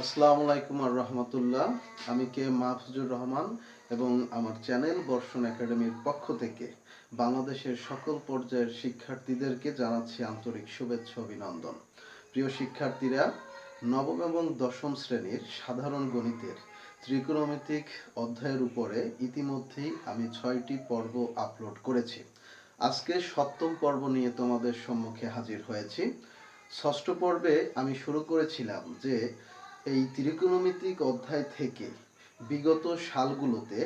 আসসালামু আলাইকুম আর রহমতুল্লাহ। আমি কে মাহফুজুর রহমান এবং আমার চ্যানেল বর্ষণ একাডেমির পক্ষ থেকে বাংলাদেশের সকল পর্যায়ের শিক্ষার্থীদেরকে জানাচ্ছি আন্তরিক শুভেচ্ছা, অভিনন্দন। প্রিয় শিক্ষার্থীরা, নবম এবং দশম শ্রেণির সাধারণ গণিতের ত্রিকোণমিতিক অধ্যায়ের উপরে ইতিমধ্যেই আমি ছয়টি পর্ব আপলোড করেছি। আজকে সপ্তম পর্ব নিয়ে তোমাদের সম্মুখে হাজির হয়েছি। ষষ্ঠ পর্বে আমি শুরু করেছিলাম যে এই ত্রিকোণমিতিক অধ্যায় থেকে বিগত সালগুলোতে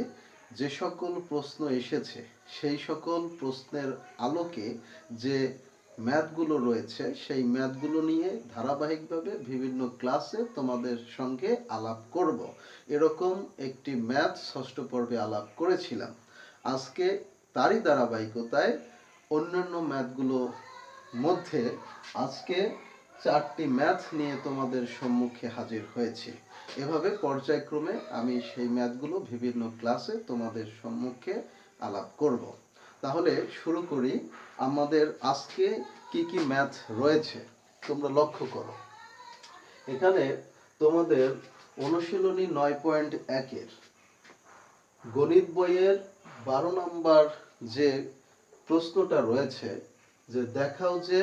যে সকল প্রশ্ন এসেছে, সেই সকল প্রশ্নের আলোকে যে ম্যাথগুলো রয়েছে, সেই ম্যাথগুলো নিয়ে ধারাবাহিকভাবে বিভিন্ন ক্লাসে তোমাদের সঙ্গে আলাপ করব। এরকম একটি ম্যাথ ষষ্ঠ পর্বে আলাপ করেছিলাম। আজকে তারই ধারাবাহিকতায় অন্যান্য ম্যাথগুলো মধ্যে আজকে চারটি ম্যাথ নিয়ে তোমাদের সম্মুখে হাজির হয়েছি। এভাবে পর্যায়ক্রমে আমি সেই ম্যাথগুলো বিভিন্ন ক্লাসে তোমাদের সম্মুখে আলাপ করব। তাহলে শুরু করি। আমাদের আজকে কি কি ম্যাথ রয়েছে? তোমরা লক্ষ্য করো। এখানে তোমাদের অনুশীলনী নয় পয়েন্ট একের গণিত বইয়ের বারো নম্বর যে প্রশ্নটা রয়েছে, যে দেখাও যে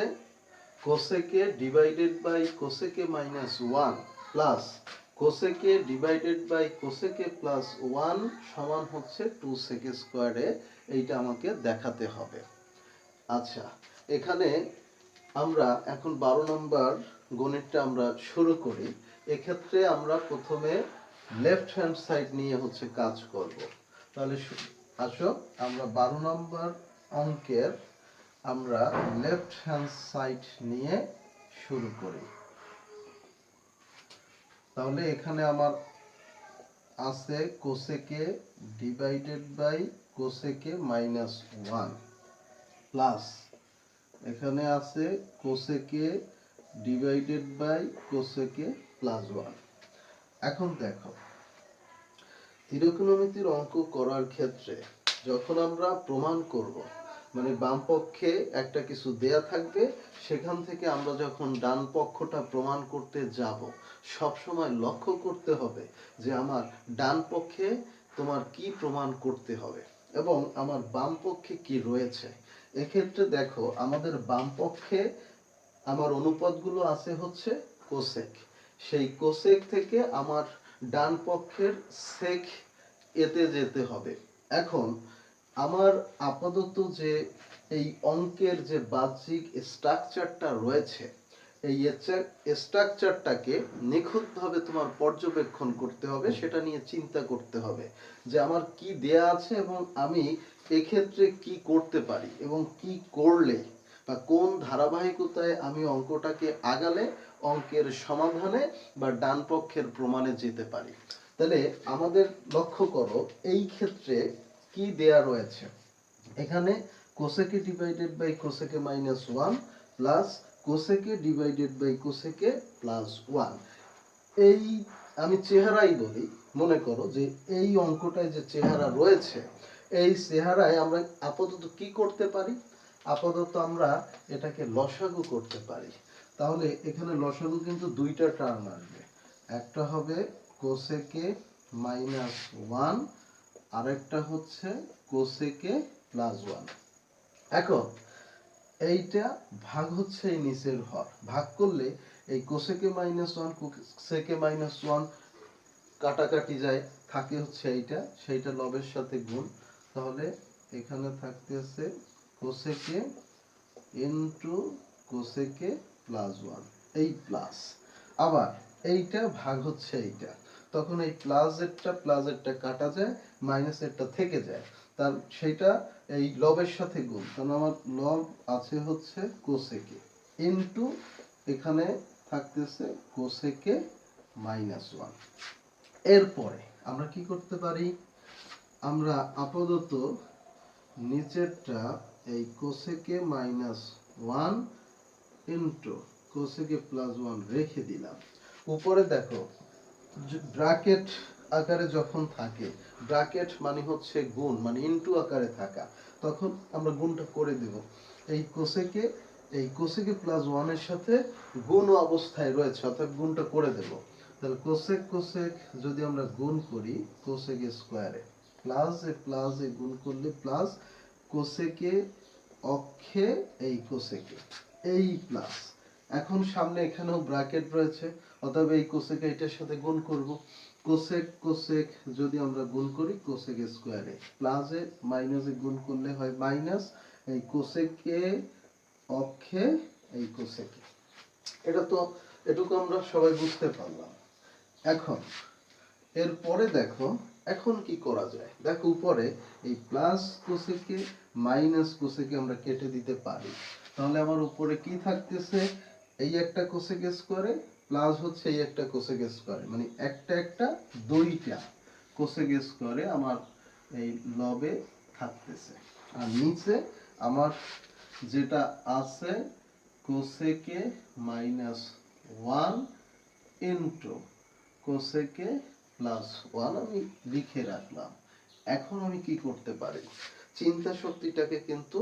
cosec A divided by cosec A minus one plus cosec A divided by cosec A plus one সমান হচ্ছে টু সেকে স্কোয়ারে এইটা আমাকে দেখাতে হবে। আচ্ছা এখানে আমরা এখন বারো নম্বর গণিতটা আমরা শুরু করি। এক্ষেত্রে আমরা প্রথমে লেফট হ্যান্ড সাইড নিয়ে হচ্ছে কাজ করব। তাহলে আসো, আমরা বারো নম্বর অঙ্কের আমরা লেফট হ্যান্ড সাইড নিয়ে শুরু করি। তাহলে এখানে আমার আছে cosec A divided by cosec A minus one plus এখানে আছে cosec A divided by cosec A plus one এখন দেখো, ত্রিকোণমিতির অঙ্ক করার ক্ষেত্রে যখন আমরা প্রমাণ করব মানে বাম পক্ষে একটা কিছু দেয়া থাকবে, সেখান থেকে আমরা যখন ডান পক্ষটা প্রমাণ করতে যাব সব সময় লক্ষ্য করতে হবে যে আমার ডান পক্ষে তোমার কি প্রমাণ করতে হবে এবং আমার বাম পক্ষে কি রয়েছে। এক্ষেত্রে দেখো, আমাদের বাম পক্ষে আমার অনুপাতগুলো আছে হচ্ছে কোসেক। সেই কোসেক থেকে আমার ডান পক্ষের সেক এতে যেতে হবে। এখন আমার আপাতত যে এই অঙ্কের যে বাহ্যিক স্ট্রাকচারটা রয়েছে, এই স্ট্রাকচারটাকে নিখুঁতভাবে তোমার পর্যবেক্ষণ করতে হবে, সেটা নিয়ে চিন্তা করতে হবে যে আমার কি দেয়া আছে এবং আমি এক্ষেত্রে কি করতে পারি এবং কি করলে বা কোন ধারাবাহিকতায় আমি অঙ্কটাকে আগালে অঙ্কের সমাধানে বা ডান পক্ষের প্রমাণে যেতে পারি। তাহলে আমাদের লক্ষ্য করো, এই ক্ষেত্রে কি দেয়া রয়েছে? এখানে cosec A divided by cosec A minus one plus cosec A divided by cosec A plus one এই আমি চেহারাই বলি, মনে করো যে এই অঙ্কটায় যে চেহারা রয়েছে, এই চেহারায় আমরা আপাতত কি করতে পারি? আপাতত আমরা এটাকে লসাগু করতে পারি। তাহলে এখানে লসাগু কিন্তু দুইটা টার্ম আসবে। একটা হবে কোসেকে মাইনাস ওয়ান আরেকটা হচ্ছে কোসেকে প্লাস ওয়ান এখন, এইটা ভাগ হচ্ছে এই নিচের হর ভাগ করলে এই cosec A minus one cosec A minus one কাটাকাটি যায়, থাকে হচ্ছে এইটা, সেইটা লবের সাথে গুণ। তাহলে এখানে থাকতেছে cosec A into cosec A plus one এই প্লাস আবার এইটা ভাগ হচ্ছে এইটা। তখন এই প্লাসেরটা প্লাসেরটা কাটা যায় মাইনাসেরটা থেকে যায়। তার সেইটা এই লবের সাথে গুণ। কারণ আমার লব আছে হচ্ছে কোসেকে ইনটু এখানে থাকতেছে কোসেকে মাইনাস ওয়ান এরপরে আমরা কি করতে পারি? আমরা আপাতত নিচেরটা এই cosec A minus one into cosec A plus one রেখে দিলাম। উপরে দেখো ব্র্যাকেট আকারে যখন থাকে, ব্র্যাকেট মানে হচ্ছে গুণ মানে ইনটু আকারে থাকা, তখন আমরা গুণটা করে দেব। এই কোসেকে এই কোসেকে প্লাস ওয়ানের সাথে গুণ অবস্থায় রয়েছে, অর্থাৎ গুণটা করে দেব। তাহলে কোসেক কোসেক যদি আমরা গুণ করি কোসেক স্কোয়ারে প্লাস এ প্লাস এ গুণ করলে প্লাস কোসেকে অক্ষে এই কোসেকে এই প্লাস এখন সামনে এখানেও ব্র্যাকেট রয়েছে, অতএব এই কোসেক এটার সাথে গুণ করব। কোসেক কোসেক যদি আমরা গুণ করি কোসেক স্কোয়ারে প্লাসে মাইনাসে গুণ করলে হয় মাইনাস এই কোসেকে অক্ষে এই কোসেকে এটা তো এটুকু আমরা সবাই বুঝতে পারলাম। এখন, এরপরে দেখো, এখন কি করা যায়? দেখো উপরে, এই প্লাস কোসেকে মাইনাস কোসেকে আমরা কেটে দিতে পারি। তাহলে আমার উপরে কি থাকতেছে? এই একটা কোসেক স্কোয়ারে প্লাস হচ্ছে এই একটা কোসেক স্কোয়ারে মানে একটা একটা দুইটা কোসেক স্কোয়ারে আমার এই লবে থাকতেছে। আর নিচে আমার যেটা আছে cosec A minus one into cosec A plus one আমি লিখে রাখলাম। এখন আমি কি করতে পারি? চিন্তা শক্তিটাকে কিন্তু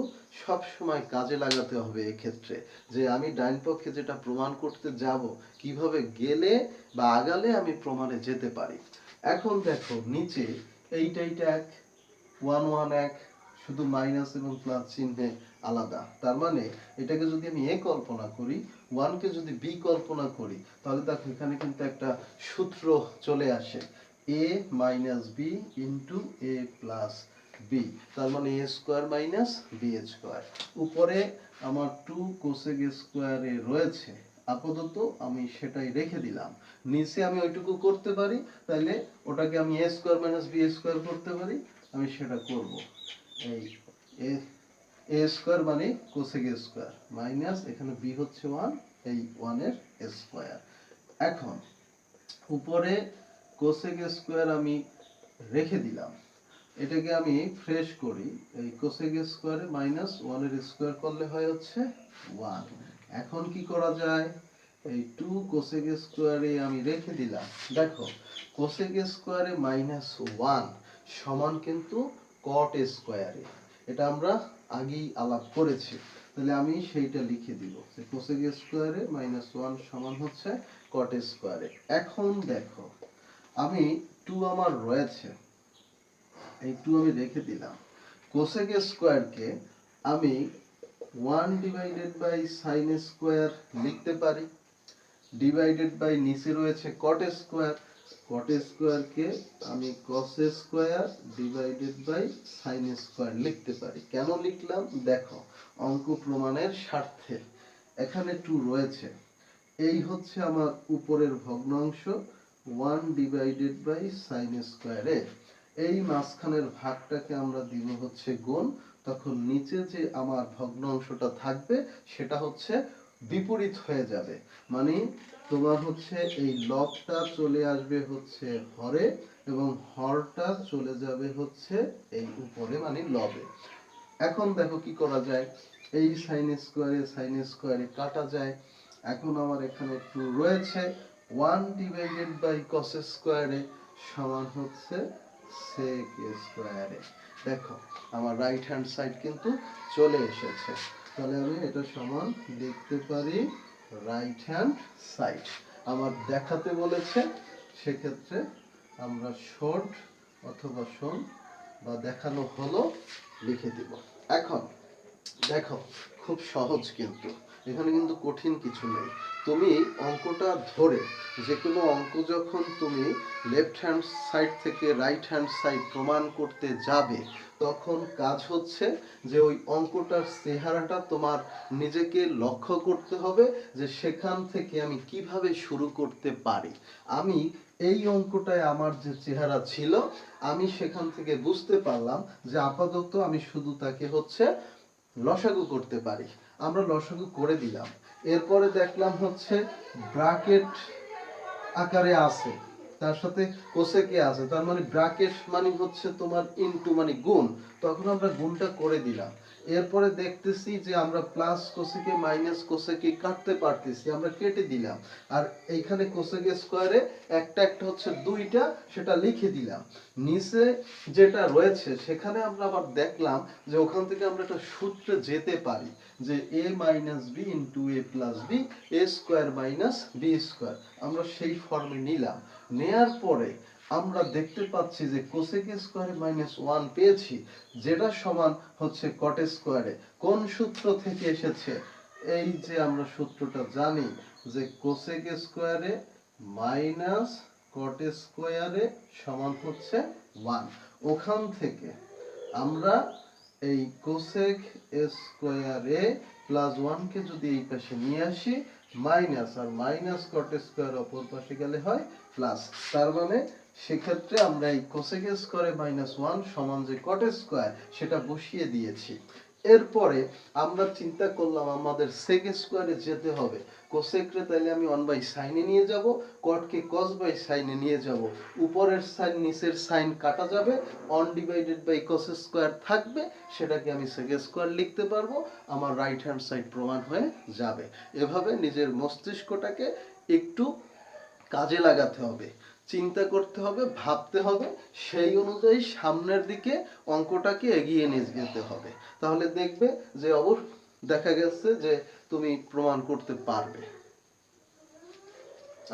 সব সময় কাজে লাগাতে হবে এক্ষেত্রে। যে আমি ডাইন পক্ষে যেটা প্রমাণ করতে যাব, কীভাবে গেলে বা আগালে আমি প্রমাণে যেতে পারি। এখন দেখো, নিচে এইটা এইটা এক ওয়ান ওয়ান এক, শুধু মাইনাস এবং প্লাস চিহ্নে আলাদা। তার মানে এটাকে যদি আমি এ কল্পনা করি ওয়ানকে যদি বি কল্পনা করি, তাহলে দেখো এখানে কিন্তু একটা সূত্র চলে আসে। A minus B into A plus B তার মানে A square minus B square উপরে আমার টু কোসেক স্কোয়ারে রয়েছে, আপাতত আমি সেটাই রেখে দিলাম। নিচে আমি ওইটুকু করতে পারি তাহলে ওটাকে আমি A square minus B square করতে পারি, আমি সেটা করব। এই এ স্কোয়ার মানে কোসেক স্কোয়ার মাইনাস এখানে বি হচ্ছে ওয়ান এই ওয়ানের স্কোয়ার এখন, উপরে কোসেক স্কোয়ার আমি রেখে দিলাম। এটাকে আমি ফ্রেশ করি। এই কোসেক স্কোয়ারে মাইনাস ওয়ানের স্কোয়ার করলে হয় হচ্ছে ওয়ান এখন কি করা যায়? এই টু কোসেক স্কোয়ারে আমি রেখে দিলাম। দেখো কোসেক স্কোয়ারে মাইনাস ওয়ান সমান কিন্তু কট স্কোয়ারে এটা আমরা আগেই আলাপ করেছি। তাহলে আমি সেইটা লিখে দিব যে কোসেক স্কোয়ারে মাইনাস ওয়ান সমান হচ্ছে কট স্কোয়ারে এখন দেখো, আমি টু আমার রয়েছে। এই টু আমি রেখে দিলাম। কোসেক স্কোয়ারকে আমি one divided by sine square লিখতে পারি। ডিভাইডেড বাই নিচে রয়েছে কট স্কোয়ার কট স্কোয়ারকে আমি cos square divided by sine square লিখতে পারি। কেন লিখলাম? দেখো, অঙ্ক প্রমাণের স্বার্থে। এখানে টু রয়েছে। এই হচ্ছে আমার উপরের ভগ্নাংশ one divided by sine square square A এই মাঝখানের ভাগটাকে আমরা দিব হচ্ছে গুণ তখন নিচে যে আমার ভগ্নাংশটা থাকবে, সেটা হচ্ছে বিপরীত হয়ে যাবে। মানে তোমার হচ্ছে এই লবটা চলে আসবে হচ্ছে হরে এবং হরটা চলে যাবে হচ্ছে এই উপরে মানে লবে। এখন দেখো কি করা যায়। এই সাইন স্কোয়ারে সাইন স্কোয়ারে কাটা যায়। এখন আমার এখানে টু রয়েছে। ওয়ান ডিভাইডেড বাই কস স্কোয়ারে সমান হচ্ছে সেক স্কোয়ারে দেখো, আমার রাইট হ্যান্ড সাইড কিন্তু চলে এসেছে। তাহলে আমি এটা সমান লিখতে পারি রাইট হ্যান্ড সাইড আমার দেখাতে বলেছে, সেক্ষেত্রে আমরা শর্ট অথবা শোন বা দেখানো হলো লিখে দিব। এখন, দেখো, খুব সহজ কিন্তু। এখানে কিন্তু কঠিন কিছু নেই। তুমি অঙ্কটা ধরে যে কোনো অঙ্ক যখন তুমি লেফট হ্যান্ড সাইড থেকে রাইট হ্যান্ড সাইড প্রমাণ করতে যাবে, তখন কাজ হচ্ছে যে ওই অঙ্কটার চেহারাটা তোমার নিজেকে লক্ষ্য করতে হবে যে সেখান থেকে আমি কীভাবে শুরু করতে পারি। আমি এই অঙ্কটায় আমার যে চেহারা ছিল, আমি সেখান থেকে বুঝতে পারলাম যে আপাতত আমি শুধু তাকে হচ্ছে লসাগু করতে পারি। আমরা লসাগু করে দিলাম। এরপরে দেখলাম হচ্ছে ব্রাকেট আকারে আছে। তার সাথে কোসেকে আছে? তার মানে ব্রাকেট মানে হচ্ছে তোমার ইনটু মানে গুণ। তখন আমরা গুণটা করে দিলাম। এরপরে দেখতেছি যে আমরা প্লাস কোসেকে মাইনাস কোসেকে কাটতে পারতেছি, আমরা কেটে দিলাম। আর এইখানে কোসেক স্কোয়ারে একটা একটা হচ্ছে দুইটা, সেটা লিখে দিলাম। নিচে যেটা রয়েছে, সেখানে আমরা আবার দেখলাম যে ওখান থেকে আমরা একটা সূত্রে যেতে পারি। যে A minus B into A plus B A square minus B square আমরা সেই ফর্মে নিলাম। নেয়ার পরে আমরা দেখতে পাচ্ছি যে কোসেক স্কোয়ারে মাইনাস ওয়ান পেয়েছি, যেটা সমান হচ্ছে কট স্কোয়ারে কোন সূত্র থেকে এসেছে? এই যে আমরা সূত্রটা জানি যে কোসেক স্কোয়ারে মাইনাস কট স্কোয়ারে সমান হচ্ছে ওয়ান ওখান থেকে আমরা এই কোসেক স্কোয়ারে প্লাস ওয়ানকে যদি এই পাশে নিয়ে আসি মাইনাস আর মাইনাস কট স্কোয়ার অপর পাশে গেলে হয় প্লাস তার মানে সেক্ষেত্রে আমরা এই কোসেক স্কোয়ারে মাইনাস ওয়ান সমান যে কট স্কোয়ার সেটা বসিয়ে দিয়েছি। এরপরে আমরা চিন্তা করলাম আমাদের সেক স্কোয়ারে যেতে হবে। কোসেকরে তাইলে আমি ওয়ান বাই সাইনে নিয়ে যাব কটকে কস বাই সাইনে নিয়ে যাব। উপরের সাইন নিচের সাইন কাটা যাবে one divided by cos square থাকবে, সেটাকে আমি সেক স্কোয়ার লিখতে পারব, আমার রাইট হ্যান্ড সাইড প্রমাণ হয়ে যাবে। এভাবে নিজের মস্তিষ্কটাকে একটু কাজে লাগাতে হবে। চিন্তা করতে হবে, ভাবতে হবে, সেই অনুযায়ী সামনের দিকে অঙ্কটাকে এগিয়ে নিয়ে যেতে হবে। তাহলে দেখবে যে অবশ্য দেখা গেছে যে তুমি প্রমাণ করতে পারবে।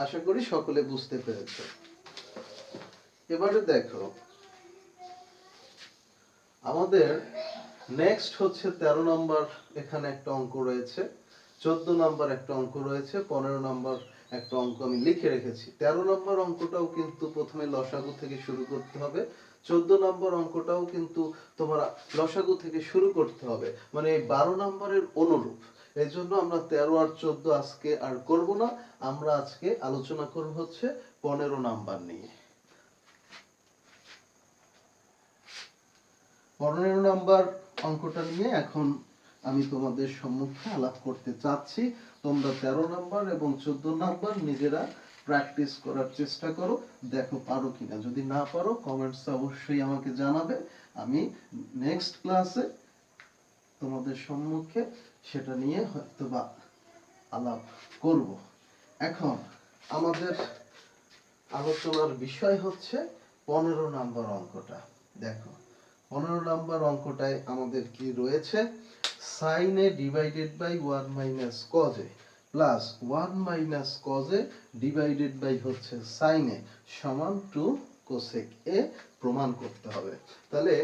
আশা করি সকলে বুঝতে পেরেছে। এবারে দেখো, আমাদের নেক্সট হচ্ছে তেরো নম্বর, এখানে একটা অঙ্ক রয়েছে, চোদ্দ নম্বর একটা অঙ্ক রয়েছে, পনেরো নম্বর একটা অঙ্ক আমি লিখে রেখেছি। তেরো নম্বর অঙ্কটাও কিন্তু প্রথমে লসাগু থেকে শুরু করতে হবে। চোদ্দ নম্বর অঙ্কটাও কিন্তু তোমার লসাগু থেকে শুরু করতে হবে। মানে এই বারো নম্বরের অনুরূপ। এই জন্য আমরা তেরো আর চোদ্দ আজকে আর করব না। আমরা আজকে আলোচনা করব হচ্ছে পনেরো নাম্বার নিয়ে। পনেরো নাম্বার অঙ্কটা নিয়ে এখন আমি তোমাদের সম্মুখে আলাপ করতে চাচ্ছি। তোমরা তেরো নাম্বার এবং চোদ্দ নাম্বার নিজেরা প্র্যাকটিস করার চেষ্টা করো, দেখো পারো কিনা। যদি না পারো কমেন্টস অবশ্যই আমাকে জানাবে। আমি নেক্সট ক্লাসে তোমাদের সম্মুখে সেটা নিয়ে হয়তো বা আলাপ করব। এখন আমাদের আলোচনার বিষয় হচ্ছে পনেরো নাম্বার অঙ্কটা। দেখো, পনেরো নাম্বার অঙ্কটায় আমাদের কি রয়েছে? Sine A divided by one minus cos plus one minus cos divided by হচ্ছে সাইন সমান টু কোসেক এ প্রমাণ করতে হবে। তাহলে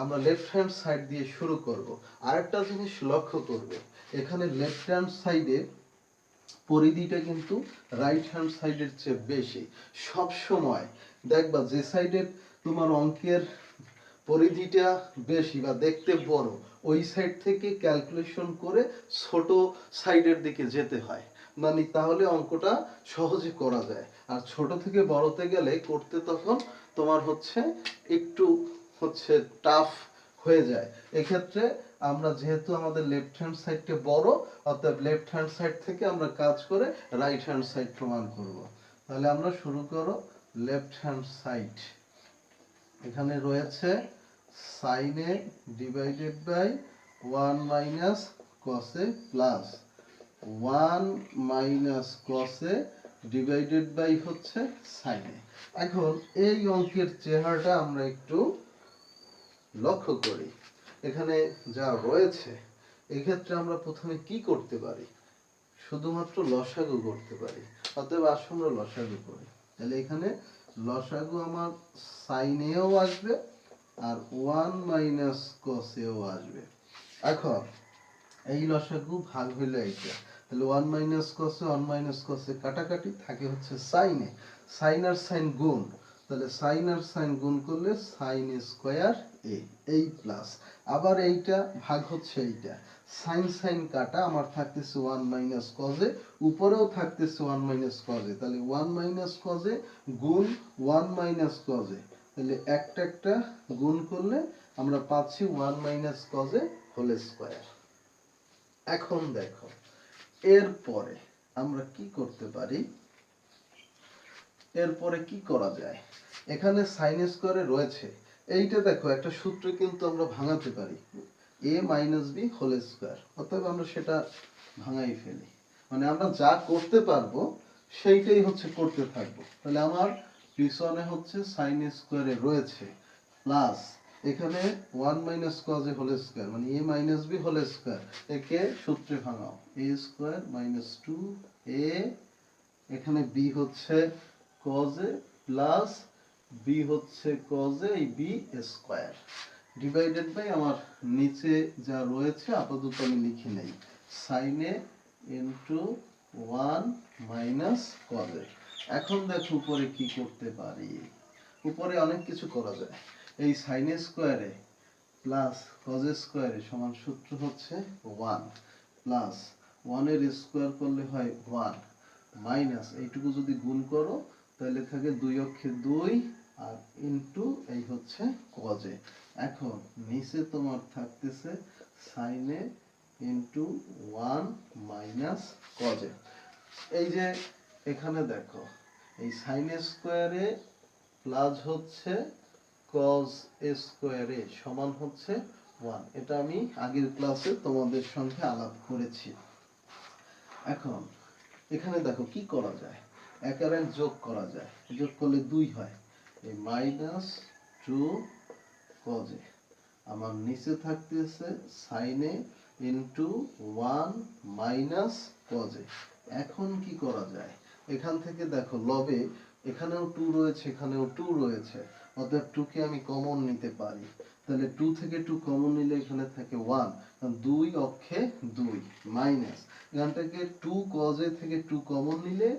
আমরা লেফট হ্যান্ড সাইড দিয়ে শুরু করব। আরেকটা জিনিস লক্ষ্য করবে, এখানে লেফট হ্যান্ড সাইডে পরিধিটা কিন্তু রাইট হ্যান্ড সাইডের চেয়ে বেশি। সব সময় দেখবা যে সাইডে তোমার অঙ্কের পরিধিটা বেশি বা দেখতে বড়, ওই সাইড থেকে ক্যালকুলেশন করে ছোট সাইডের দিকে যেতে হয়। মানে তাহলে অঙ্কটা সহজে করা যায়। আর ছোট থেকে বড়তে গেলে করতে তখন তোমার হচ্ছে একটু হচ্ছে টাফ হয়ে যায়। এক্ষেত্রে আমরা যেহেতু আমাদের লেফট হ্যান্ড সাইডটা বড় অর্থাৎ লেফট হ্যান্ড সাইড থেকে আমরা কাজ করে রাইট হ্যান্ড সাইড প্রমাণ করব। তাহলে আমরা শুরু করো লেফট হ্যান্ড সাইড এখানে রয়েছে sine A divided by one minus cos A plus one minus cos A divided by হচ্ছে সাইনে এখন এই অঙ্কের চেহারাটা আমরা একটু লক্ষ্য করি। এখানে যা রয়েছে, এক্ষেত্রে আমরা প্রথমে কি করতে পারি? শুধুমাত্র লসাগু করতে পারি। অতএব আসুন আমরা লসাগু করি। তাহলে এখানে লসাগু আমার সাইনেও আসবে আর ওয়ান মাইনাস কসেও আসবে। এখন, এই লসাগু ভাগ হইল এইটা। তাহলে one minus cos A, one minus cos A কাটাকাটি, থাকে হচ্ছে সাইনে সাইন আর সাইন গুণ। তাহলে সাইন আর সাইন গুণ করলে সাইন স্কোয়ার এ, এই প্লাস। আবার এইটা ভাগ হচ্ছে এইটা। সাইন সাইন কাটা, আমার থাকতেছে ওয়ান মাইনাস কজে উপরেও থাকতেছে ওয়ান মাইনাস কজে তাহলে ওয়ান মাইনাস কজে গুণ ওয়ান মাইনাস কজে তাহলে একটা একটা গুণ করলে আমরা পাচ্ছি one minus cos A whole square এখন দেখো, এরপরে আমরা কি করতে পারি? এরপরে কি করা যায়? এখানে সাইন স্কোয়ারে রয়েছে। এইটা দেখো, একটা সূত্র কিন্তু আমরা ভাঙাতে পারি। A minus B whole square অতএব আমরা সেটা ভাঙাই ফেলি। মানে আমরা যা করতে পারব, সেইটাই হচ্ছে করতে থাকব। তাহলে আমার পিছনে হচ্ছে সাইন স্কোয়ারে রয়েছে প্লাস এখানে one minus cos whole square মানে A minus B whole square একে সূত্রে ভাঙাও A square minus two A এখানে বি হচ্ছে কজ প্লাস বি হচ্ছে কজ এই বি স্কোয়ার ডিভাইডেড বাই আমার নিচে যা রয়েছে, আপাতত আমি লিখে নেই সাইনে ইন্টু ওয়ান মাইনাস কজ এখন দেখো উপরে কি করতে পারি? উপরে অনেক কিছু করা যায়। এই সাইন স্কোয়ারে প্লাস কজ স্কোয়ারে সমান সূত্র হচ্ছে ওয়ান প্লাস ওয়ানের স্কোয়ার করলে হয় ওয়ান মাইনাস এইটুকু যদি গুণ করো, তাহলে থাকে দুই অক্ষে দুই আর ইনটু এই হচ্ছে কজে এখন নিচে তোমার থাকতেছে সাইনে ইনটু ওয়ান মাইনাস কজে এই যে এখানে দেখো এই সাইন স্কোয়ারে প্লাস হচ্ছে কজ স্কোয়ারে সমান হচ্ছে ওয়ান এটা আমি আগের ক্লাসে তোমাদের সঙ্গে আলাপ করেছি। এখন, এখানে দেখো কি করা যায়? এক আর এক যোগ করা যায়। যোগ করলে দুই হয়। এই মাইনাস টু কজে আমার নিচে থাকতেছে সাইনে ইন্টু ওয়ান মাইনাস কজে এখন কি করা যায়? এখান থেকে দেখো, লবে এখানেও টু রয়েছে, এখানেও টু রয়েছে। অর্থাৎ টু কে আমি কমন নিতে পারি। তাহলে টু থেকে টু কমন নিলে এখানে থাকে ওয়ান দুই অক্ষে দুই মাইনাস এখান থেকে টু কজে থেকে টু কমন নিলে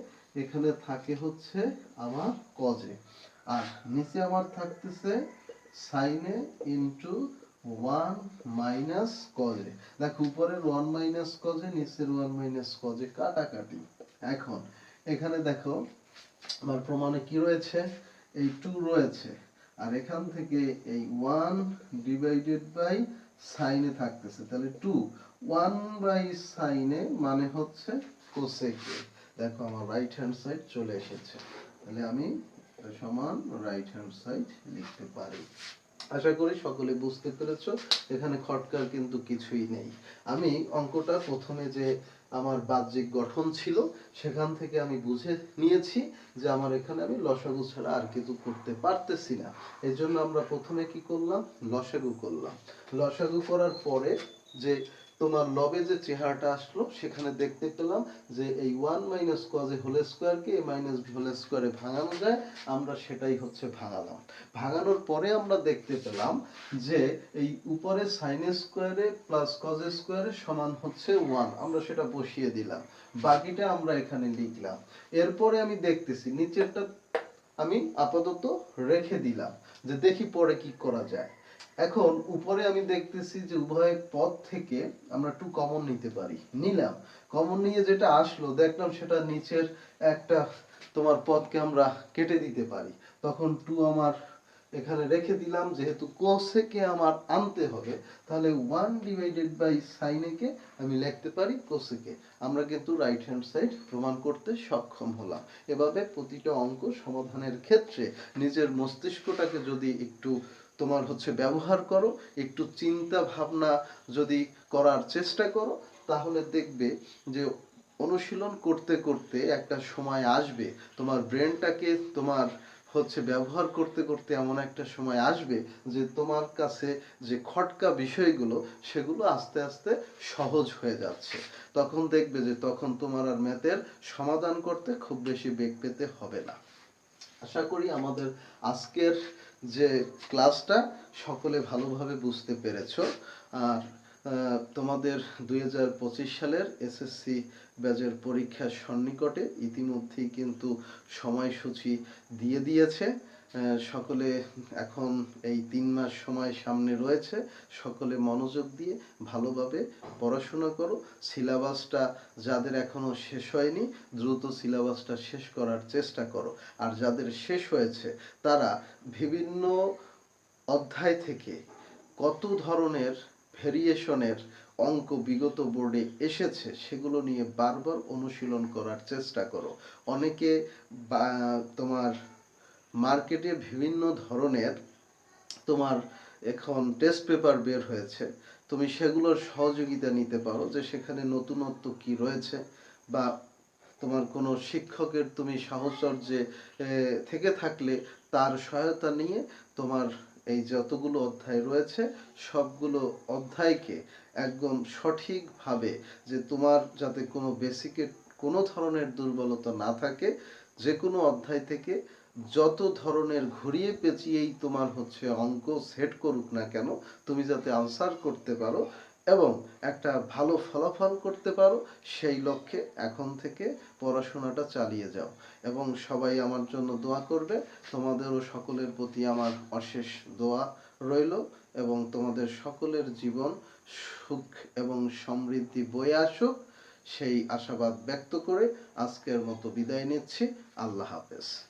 এখানে থাকে হচ্ছে আমার কজে আর নিচে আমার থাকতেছে সাইনে ইন্টু ওয়ান মাইনাস কজে দেখো, উপরের ওয়ান মাইনাস কজে নিচের ওয়ান মাইনাস কজে কাটাকাটি। এখন এখানে দেখো, আমার প্রমাণে কি রয়েছে? এই টু রয়েছে। আর এখান থেকে এই ওয়ান ডিভাইডেড বাই সাইনে থাকতেছে। তাহলে টু ওয়ান বাই সাইনে মানে হচ্ছে কোসেকে দেখো, আমার রাইট হ্যান্ড সাইড চলে এসেছে। তাহলে আমি সমান রাইট হ্যান্ড সাইড লিখতে পারি। আশা করি সকলে বুঝতে পেরেছ, এখানে খটকার কিন্তু কিছুই নেই। আমি অঙ্কটা প্রথমে যে আমার বাহ্যিক গঠন ছিল, সেখান থেকে আমি বুঝে নিয়েছি যে আমার এখানে আমি লসাগু ছাড়া আর কিছু করতে পারতেছি না। এই জন্য আমরা প্রথমে কি করলাম? লসাগু করলাম। লসাগু করার পরে যে তোমার লবে যে চেহারাটা আসলো, সেখানে দেখতে পেলাম যে এই ওয়ান মাইনাস কজে হোল স্কোয়ারকে এ মাইনাস হোল স্কোয়ারে ভাঙানো যায়। আমরা সেটাই হচ্ছে ভাঙালাম। ভাঙানোর পরে আমরা দেখতে পেলাম যে এই উপরে সাইন স্কোয়ারে প্লাস কজ স্কোয়ারে সমান হচ্ছে ওয়ান আমরা সেটা বসিয়ে দিলাম। বাকিটা আমরা এখানে লিখলাম। এরপরে আমি দেখতেছি, নিচেরটা আমি আপাতত রেখে দিলাম যে দেখি পরে কি করা যায়। এখন উপরে আমি দেখতেছি যে উভয় পদ থেকে আমরা টু কমন নিতে পারি। নিলাম। কমন নিয়ে যেটা আসলো, দেখলাম সেটা নিচের একটা তোমার পদকে আমরা কেটে দিতে পারি। তখন টু আমার এখানে রেখে দিলাম, যেহেতু কোসেকে আমার আনতে হবে, তাহলে ওয়ান ডিভাইডেড বাই সাইনেকে আমি লিখতে পারি কোসেকে আমরা কিন্তু রাইট হ্যান্ড সাইড প্রমাণ করতে সক্ষম হলাম। এভাবে প্রতিটা অঙ্ক সমাধানের ক্ষেত্রে নিজের মস্তিষ্কটাকে যদি একটু তোমার হচ্ছে ব্যবহার করো, একটু চিন্তা ভাবনা যদি করার চেষ্টা করো, তাহলে দেখবে যে অনুশীলন করতে করতে একটা সময় আসবে, তোমার ব্রেনটাকে তোমার হচ্ছে ব্যবহার করতে করতে এমন একটা সময় আসবে যে তোমার কাছে যে খটকা বিষয়গুলো, সেগুলো আস্তে আস্তে সহজ হয়ে যাচ্ছে। তখন দেখবে যে তখন তোমার আর ম্যাথের সমাধান করতে খুব বেশি বেগ পেতে হবে না। আশা করি আমাদের আজকের যে ক্লাসটা সকলে ভালোভাবে বুঝতে পেরেছ। আর তোমাদের দুই হাজার পঁচিশ সালের এসএসসি ব্যাচের পরীক্ষা সন্নিকটে ইতিমধ্যেই কিন্তু সময়সূচি দিয়ে দিয়েছে। সকলে এখন এই তিন মাস সময় সামনে রয়েছে। সকলে মনোযোগ দিয়ে ভালোভাবে পড়াশোনা করো। সিলেবাসটা যাদের এখনও শেষ হয়নি, দ্রুত সিলেবাসটা শেষ করার চেষ্টা করো। আর যাদের শেষ হয়েছে, তারা বিভিন্ন অধ্যায় থেকে কত ধরনের ভেরিয়েশনের অঙ্ক বিগত বোর্ডে এসেছে, সেগুলো নিয়ে বারবার অনুশীলন করার চেষ্টা করো। অনেকে বা, তোমার মার্কেটে বিভিন্ন ধরনের তোমার এখন টেস্ট পেপার বের হয়েছে। তুমি সেগুলোর সহযোগিতা নিতে পারো যে সেখানে নতুনত্ব কি রয়েছে বা তোমার কোনো শিক্ষকের তুমি সাহচর্যে থেকে থাকলে তার সহায়তা নিয়ে তোমার এই যতগুলো অধ্যায় রয়েছে, সবগুলো অধ্যায়কে একদম সঠিকভাবে যে তোমার যাতে কোনো বেসিকে কোনো ধরনের দুর্বলতা না থাকে যে কোনো অধ্যায় থেকে যত ধরনের ঘুরিয়ে পেঁচিয়েই তোমার হচ্ছে অঙ্ক সেট করুক না কেন, তুমি যাতে আনসার করতে পারো এবং একটা ভালো ফলাফল করতে পারো, সেই লক্ষ্যে এখন থেকে পড়াশোনাটা চালিয়ে যাও। এবং সবাই আমার জন্য দোয়া করবে, তোমাদেরও সকলের প্রতি আমার অশেষ দোয়া রইল এবং তোমাদের সকলের জীবন সুখ এবং সমৃদ্ধি বয়ে আসুক, সেই আশাবাদ ব্যক্ত করে আজকের মতো বিদায় নিচ্ছি। আল্লাহ হাফেজ।